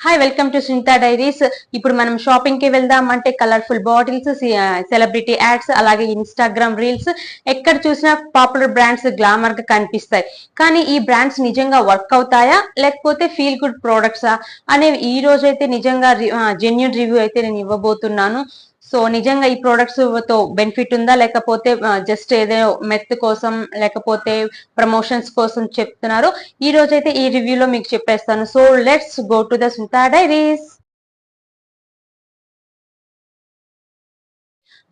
Hi welcome to Sunitha diaries ఇప్పుడు మనం షాపింగ్కి వెళ్దాం అంటే కలర్ఫుల్ బాటిల్స్ సెలబ్రిటీ యాడ్స్ అలాగే ఇన్స్టాగ్రామ్ రీల్స్ ఎక్కడ చూసినా పాపులర్ బ్రాండ్స్ గ్లామర్గా కనిపిస్తాయి. కానీ ఈ బ్రాండ్స్ నిజంగా వర్క్ అవుతాయా? లేకపోతే ఫీల్ గుడ్ ప్రోడక్ట్సా అనేవి ఈ రోజు అయితే నిజంగా జెన్యున్ రివ్యూ uh, అయితే నేను ఇవ్వబోతున్నాను. సో నిజంగా ఈ ప్రొడక్ట్స్తో బెనిఫిట్ ఉందా? లేకపోతే జస్ట్ ఏదో మెత్ కోసం లేకపోతే ప్రమోషన్స్ కోసం చెప్తున్నారు. ఈ రోజు అయితే ఈ రివ్యూలో మీకు చెప్పేస్తాను. So let's go to the Sunitha diaries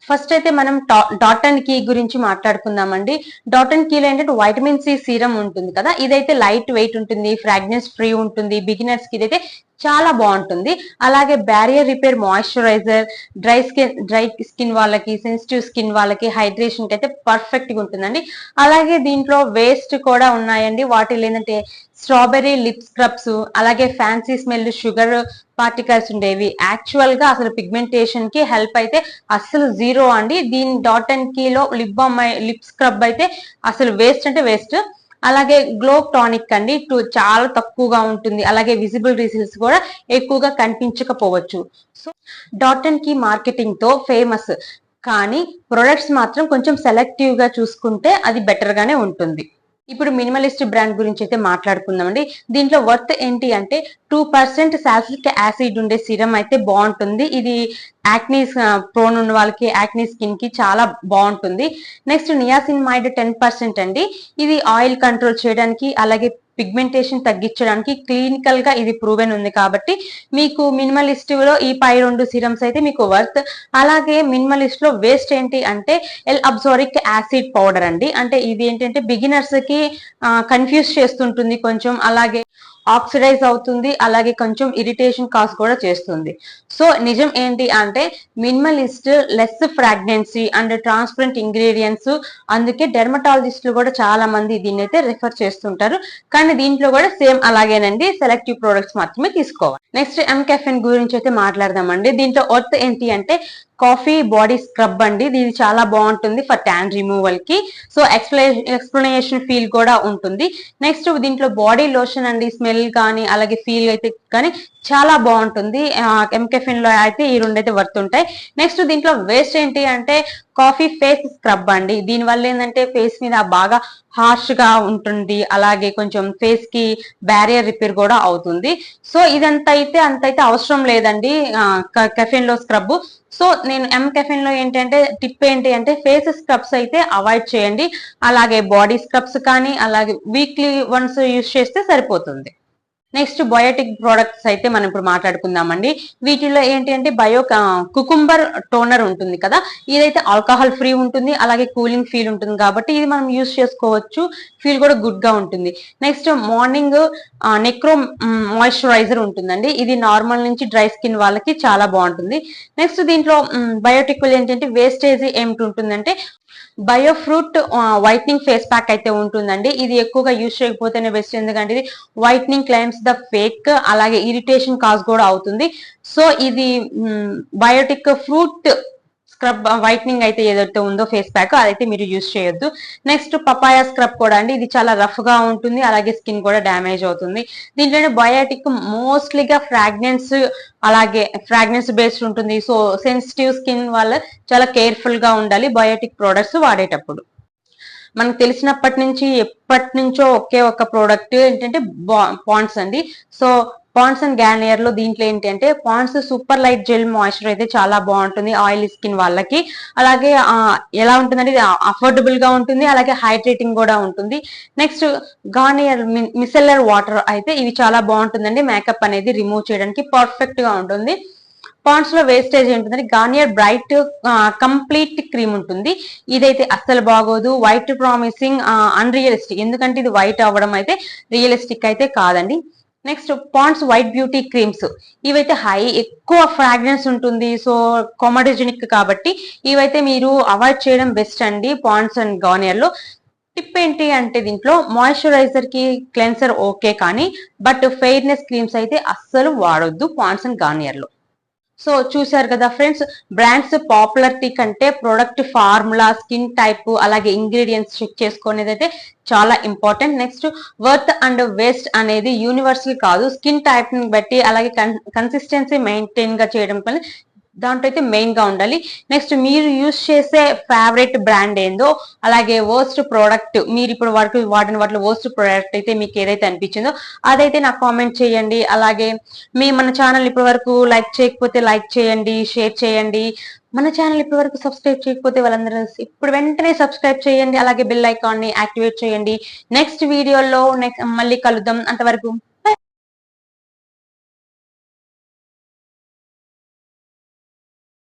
first అయితే మనం డాట్ అండ్ కీ గురించి మాట్లాడుకుందామండి. డాట్ అండ్ కీలో ఏంటంటే వైటమిన్ సి సీరం ఉంటుంది కదా? ఇదైతే లైట్ వెయిట్ ఉంటుంది ఫ్రాగ్నెన్స్ ఫ్రీ ఉంటుంది బిగినర్స్కి ఇదైతే చాలా బాగుంటుంది. అలాగే barrier repair moisturiser dry skin dry skin వాళ్ళకి సెన్సిటివ్ స్కిన్ వాళ్ళకి హైడ్రేషన్కి అయితే పర్ఫెక్ట్గా ఉంటుందండి. అలాగే దీంట్లో వేస్ట్ కూడా ఉన్నాయండి. వాటిలో ఏంటంటే స్ట్రాబెర్రీ లిప్ స్క్రబ్స్ అలాగే ఫ్యాన్సీ స్మెల్ షుగర్ పార్టికల్స్ ఉండేవి. యాక్చువల్గా అసలు పిగ్మెంటేషన్కి హెల్ప్ అయితే అసలు జీరో అండి. దీని డాట్ అండ్ కీలో లిప్ బామ్ లిప్ స్క్రబ్ అయితే అసలు వేస్ట్ అంటే వేస్ట్ అలాగే గ్లో టానిక్ అండి. టూ చాలా తక్కువగా ఉంటుంది. అలాగే విజిబుల్ రిజల్ట్స్ కూడా ఎక్కువగా కనిపించకపోవచ్చు. సో డాట్కి మార్కెటింగ్తో ఫేమస్ కానీ ప్రొడక్ట్స్ మాత్రం కొంచెం సెలెక్టివ్గా చూసుకుంటే అది బెటర్ గానే ఉంటుంది. ఇప్పుడు మినిమలిస్ట్ బ్రాండ్ గురించి అయితే మాట్లాడుకుందామండి. దీంట్లో వర్త్ ఏంటి అంటే టూ పర్సెంట్ సాల్సిక్ యాసిడ్ ఉండే సిరం అయితే బాగుంటుంది. ఇది యాక్నీస్ ప్రోన్ ఉన్న వాళ్ళకి యాక్నీ స్కిన్కి చాలా బాగుంటుంది. Next niacinamide ten percent అండి. ఇది ఆయిల్ కంట్రోల్ చేయడానికి అలాగే పిగ్మెంటేషన్ తగ్గించడానికి క్లినికల్గా ఇది ప్రూవెన్ ఉంది కాబట్టి మీకు మినిమలిస్ట్లో ఈ పై రెండు సిరమ్స్ అయితే మీకు వర్త్ అలాగే మినిమలిస్ట్లో వేస్ట్ ఏంటి అంటే ఎల్ అబ్జోరిక్ యాసిడ్ పౌడర్ అండి. అంటే ఇది ఏంటంటే బిగినర్స్కి కన్ఫ్యూజ్ చేస్తుంటుంది కొంచెం. అలాగే ఆక్సిడైజ్ అవుతుంది అలాగే కొంచెం ఇరిటేషన్ కాస్ కూడా చేస్తుంది. సో నిజం ఏంటి అంటే minimalist less fragrance and transparent ingredients అందుకే డెర్మటాలజిస్టులు కూడా చాలా మంది దీన్ని అయితే రిఫర్ చేస్తుంటారు. కానీ దీంట్లో కూడా సేమ్ అలాగేనండి సెలెక్టివ్ ప్రొడక్ట్స్ మాత్రమే తీసుకోవాలి. నెక్స్ట్ ఎంకెఫెన్ గురించి అయితే మాట్లాడదామండి. దీంట్లో వర్త్ ఏంటి అంటే కాఫీ బాడీ స్క్రబ్ అండి. దీని చాలా బాగుంటుంది ఫర్ ట్యాన్ రిమూవల్కి. సో ఎక్స్ప్లే ఎక్స్ప్లెనేషన్ ఫీల్ కూడా ఉంటుంది. నెక్స్ట్ దీంట్లో బాడీ లోషన్ అండి స్మెల్ కానీ అలాగే ఫీల్ అయితే కానీ చాలా బాగుంటుంది. ఎంకెఫిన్లో అయితే ఈ రెండు అయితే వర్త్ నెక్స్ట్ దీంట్లో వేస్ట్ ఏంటి అంటే కాఫీ ఫేస్ స్క్రబ్ అండి. దీని వల్ల ఏంటంటే ఫేస్ మీద బాగా హార్ష్గా ఉంటుంది అలాగే కొంచెం ఫేస్కి బ్యారియర్ రిపేర్ కూడా అవుతుంది. సో ఇదంతా అయితే అంత అయితే అవసరం లేదండి కెఫిన్లో స్క్రబ్ సో నేను ఎం కెఫిన్లో ఏంటంటే టిప్ ఏంటి అంటే ఫేస్ స్క్రబ్స్ అయితే అవాయిడ్ చేయండి. అలాగే బాడీ స్క్రబ్స్ కానీ అలాగే వీక్లీ వన్స్ యూస్ చేస్తే సరిపోతుంది. నెక్స్ట్ బయోటిక్ ప్రోడక్ట్స్ అయితే మనం ఇప్పుడు మాట్లాడుకుందామండి. వీటిలో ఏంటి అంటే బయో కుకుంబర్ టోనర్ ఉంటుంది కదా ఇదైతే ఆల్కహాల్ ఫ్రీ ఉంటుంది అలాగే కూలింగ్ ఫీల్ ఉంటుంది కాబట్టి ఇది మనం యూస్ చేసుకోవచ్చు ఫీల్ కూడా గుడ్గా ఉంటుంది. నెక్స్ట్ మార్నింగ్ నెక్రో మాయిశ్చరైజర్ ఉంటుందండి ఇది నార్మల్ నుంచి డ్రై స్కిన్ వాళ్ళకి చాలా బాగుంటుంది. నెక్స్ట్ దీంట్లో బయోటిక్ ఏంటంటే వేస్టేజ్ ఏమిటి ఉంటుందంటే బయోఫ్రూట్ వైట్నింగ్ ఫేస్ ప్యాక్ అయితే ఉంటుందండి. ఇది ఎక్కువగా యూజ్ చేయకపోతేనే బెస్ట్ ఎందుకంటే ఇది వైట్నింగ్ క్లైమ్స్ ద ఫేక్ అలాగే ఇరిటేషన్ కాజ్ కూడా అవుతుంది. సో ఇది బయోటిక్ ఫ్రూట్ స్క్రబ్ వైట్నింగ్ అయితే ఏదైతే ఉందో ఫేస్ ప్యాక్ అదైతే మీరు యూజ్ చేయొద్దు. నెక్స్ట్ పపాయా స్క్రబ్ కూడా అండి ఇది చాలా రఫ్గా ఉంటుంది అలాగే స్కిన్ కూడా డ్యామేజ్ అవుతుంది. దీంట్లోనే బయోటిక్ మోస్ట్లీగా ఫ్రాగ్నెన్స్ అలాగే ఫ్రాగ్నెన్స్ బేస్డ్ ఉంటుంది. సో సెన్సిటివ్ స్కిన్ వాళ్ళ చాలా కేర్ఫుల్గా ఉండాలి బయోటిక్ ప్రోడక్ట్స్ వాడేటప్పుడు. మనకు తెలిసినప్పటి నుంచి ఎప్పటి నుంచో ఒకే ఒక ప్రోడక్ట్ ఏంటంటే పాండ్స్ అండి. సో పాండ్స్ అండ్ గ్యానియర్లో దీంట్లో ఏంటి అంటే Pond's super light gel moisture అయితే చాలా బాగుంటుంది ఆయిల్ స్కిన్ వాళ్ళకి. అలాగే ఎలా ఉంటుందంటే అఫోర్డబుల్గా ఉంటుంది అలాగే హైడ్రేటింగ్ కూడా ఉంటుంది. నెక్స్ట్ గార్నియర్ మిసెల్లర్ వాటర్ అయితే ఇవి చాలా బాగుంటుందండి. మేకప్ అనేది రిమూవ్ చేయడానికి పర్ఫెక్ట్గా ఉంటుంది. పాండ్స్లో వేస్టేజ్ ఏంటంటే గార్నియర్ బ్రైట్ కంప్లీట్ క్రీమ్ ఉంటుంది. ఇదైతే అస్సలు బాగోదు. White promising unrealistic. ఎందుకంటే ఇది వైట్ అవ్వడం అయితే రియలిస్టిక్ అయితే కాదండి. Next Pond's white beauty creams ఇవైతే హై ఎక్కువ ఫ్రాగ్రెన్స్ ఉంటుంది. సో కొమడోజెనిక్ కాబట్టి ఇవైతే మీరు అవాయిడ్ చేయడం బెస్ట్ అండి పాండ్స్ అండ్ గార్నియర్లో టిప్ ఏంటి అంటే దీంట్లో మాయిశ్చరైజర్కి క్లెన్సర్ ఓకే కానీ బట్ ఫెయిర్నెస్ క్రీమ్స్ అయితే అస్సలు వాడొద్దు పాండ్స్ అండ్ గార్నియర్లో. సో చూసారు కదా ఫ్రెండ్స్ బ్రాండ్స్ పాపులారిటీ కంటే ప్రోడక్ట్ ఫార్ములా స్కిన్ టైప్ అలాగే ఇంగ్రీడియంట్స్ చెక్ చేసుకునేది అయితే చాలా important. Next worth and waste అనేది యూనివర్సల్ కాదు. స్కిన్ టైప్ని బట్టి అలాగే కన్సిస్టెన్సీ మెయింటైన్గా చేయడం వల్ల దాంట్లో అయితే మెయిన్గా ఉండాలి. నెక్స్ట్ మీరు యూజ్ చేసే ఫేవరెట్ బ్రాండ్ ఏందో అలాగే వర్స్ట్ ప్రోడక్ట్ మీరు ఇప్పుడు వరకు వాడిన వాటిలో వర్స్ట్ ప్రోడక్ట్ అయితే మీకు ఏదైతే అనిపించిందో అదైతే నాకు కామెంట్ చేయండి. అలాగే మీ మన ఛానల్ ఇప్పటి వరకు లైక్ చేయకపోతే లైక్ చేయండి షేర్ చేయండి. మన ఛానల్ ఇప్పటి వరకు సబ్స్క్రైబ్ చేయకపోతే వాళ్ళందరూ ఇప్పుడు వెంటనే సబ్స్క్రైబ్ చేయండి. అలాగే బెల్ ఐకాన్ని యాక్టివేట్ చేయండి. నెక్స్ట్ వీడియోలో నెక్స్ట్ మళ్ళీ కలుద్దాం. అంతవరకు